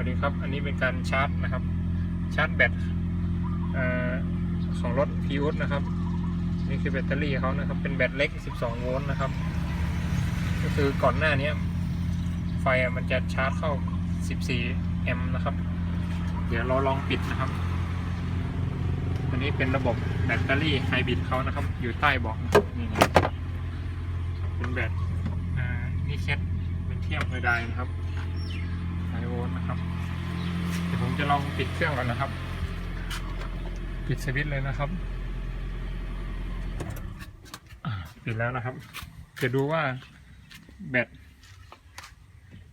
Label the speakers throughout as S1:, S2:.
S1: วัสดีครับ อันนี้เป็นการชาร์จนะครับ ชาร์จแบตของรถพีอุสนะครับ นี่คือแบตเตอรี่เขานะครับ เป็นแบตเล็ก 12 โวลต์นะครับ ก็คือก่อนหน้านี้ไฟมันจะชาร์จเข้า 14 แอมป์นะครับ เดี๋ยวเราลองปิดนะครับ อันนี้เป็นระบบแบตเตอรี่ไฮบริดเขานะครับ อยู่ใต้บาะนี่นะเป็นแบตนี่เคสเป็นเทียมไฮไดนะครับไฮโวลต์นะครับ เดี๋ยวผมจะล องปิดเครื่องก่อนนะครับ ปิดสวิตช์เลยนะครับ ปิดแล้วนะครับ จะดูว่าแบต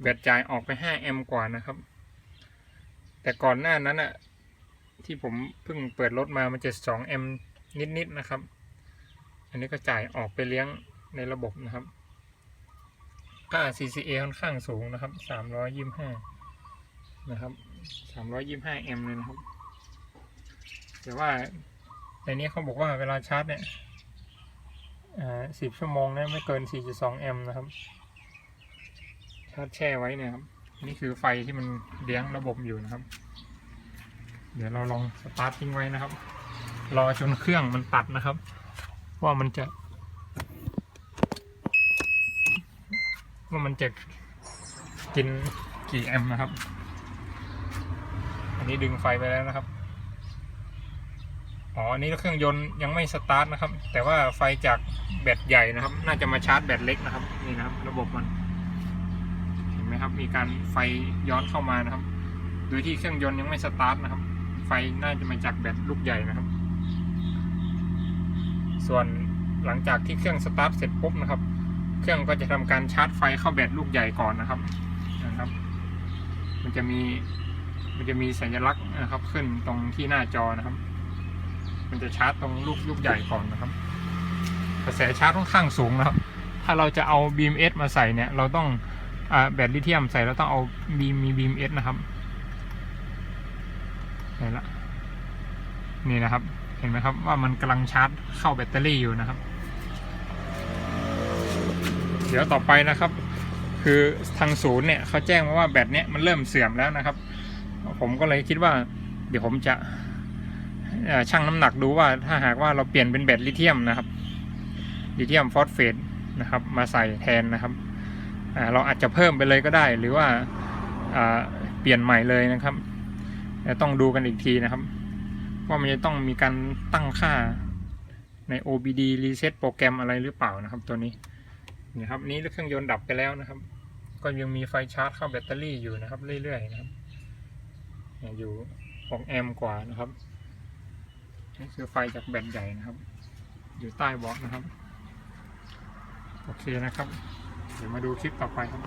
S1: แบตจ่ายออกไป 5 แอมป์กว่านะครับ แต่ก่อนหน้านั้นอะที่ผมเพิ่งเปิดรถมามันจะ 2 แอมป์นิดๆนะครับ อันนี้ก็จ่ายออกไปเลี้ยงในระบบนะครับค่า CCA ค่อนข้างสูงนะครับ 325 นะครับ325แอมป์เลยนะครับ แต่ว่าในนี้เขาบอกว่าเวลาชาร์จเนี่ยอ่า10ชั่วโมงเนี่ยไม่เกิน 4.2 แอมป์นะครับ ชาร์จแช่ไว้เนี่ยครับ นี่คือไฟที่มันเลี้ยงระบบอยู่นะครับ เดี๋ยวเราลองสตาร์ททิ้งไว้นะครับ รอจนเครื่องมันตัดนะครับ ว่ามันจะ ว่ามันจะกินกี่แอมป์นะครับ นี้ดึงไฟไปแล้วนะครับ อ๋อ อันนี้เครื่องยนต์ยังไม่สตาร์ทนะครับ แต่ว่าไฟจากแบตใหญ่นะครับ น่าจะมาชาร์จแบตเล็กนะครับ นี่นะครับ ระบบมัน เห็นไหมครับ มีการไฟย้อนเข้ามานะครับ โดยที่เครื่องยนต์ยังไม่สตาร์ทนะครับ ไฟน่าจะมาจากแบตลูกใหญ่นะครับ ส่วนหลังจากที่เครื่องสตาร์ทเสร็จปุ๊บนะครับ เครื่องก็จะทำการชาร์จไฟเข้าแบตลูกใหญ่ก่อนนะครับ นะครับ มันจะมี มันจะมีสัญลักษณ์นะครับ ขึ้นตรงที่หน้าจอนะครับ มันจะชาร์จตรงลูกลูกใหญ่ก่อนนะครับ กระแสชาร์จค่อนข้างสูงนะครับ ถ้าเราจะเอา BMS มาใส่เนี่ย เราต้องอแบตลิเธียมใส่เราต้องเอาบีมมี BMS นะครับเห็นละนี่นะครับ เห็นไหมครับว่ามันกำลังชาร์จเข้าแบตเตอรี่อยู่นะครับ เดี๋ยวต่อไปนะครับ คือทางศูนย์เนี่ยเขาแจ้งมาว่าแบตเนี้ยมันเริ่มเสื่อมแล้วนะครับ ผมก็เลยคิดว่า เดี๋ยวผมจะชั่งน้ำหนักดูว่าถ้าหากว่าเราเปลี่ยนเป็นแบตลิเธียมนะครับลิเธียมฟอสเฟตนะครับ มาใส่แทนนะครับเราอาจจะเพิ่มไปเลยก็ได้ หรือว่าเปลี่ยนใหม่เลยนะครับต่ต้องดูกันอีกทีนะครับ ว่ามันจะต้องมีการตั้งค่าใน OBD reset โปรแกรมอะไรหรือเปล่านะครับ ตัวนี้นี่ครับนี้เครื่องยนต์ดับไปแล้วนะครับ ก็ยังมีไฟชาร์จเข้าแบตเตอรี่อยู่นะครับ เรื่อยๆนะครับ อยู่6แอมป์กว่านะครับนี่คือไฟจากแบตใหญ่นะครับ อยู่ใต้เบาะนะครับ โอเคนะครับ เดี๋ยวมาดูคลิปต่อไปครับ